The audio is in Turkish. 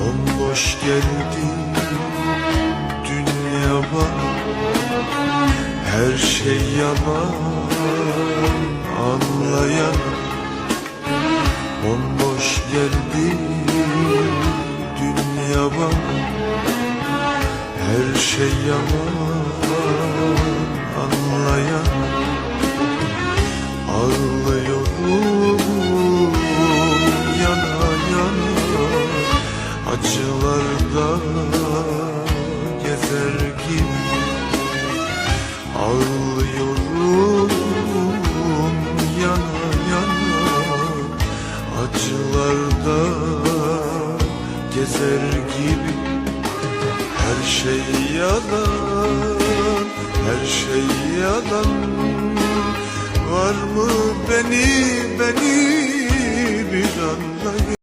Bomboş geldi dünya bana. Her şey yalan anlayan. Bomboş geldi dünya bana. Her şey yalan Acılarda gezer gibi Ağlıyorum yana yana. Acılarda gezer gibi Her şey yalan, her şey yalan. Var mı beni, beni bir anlayın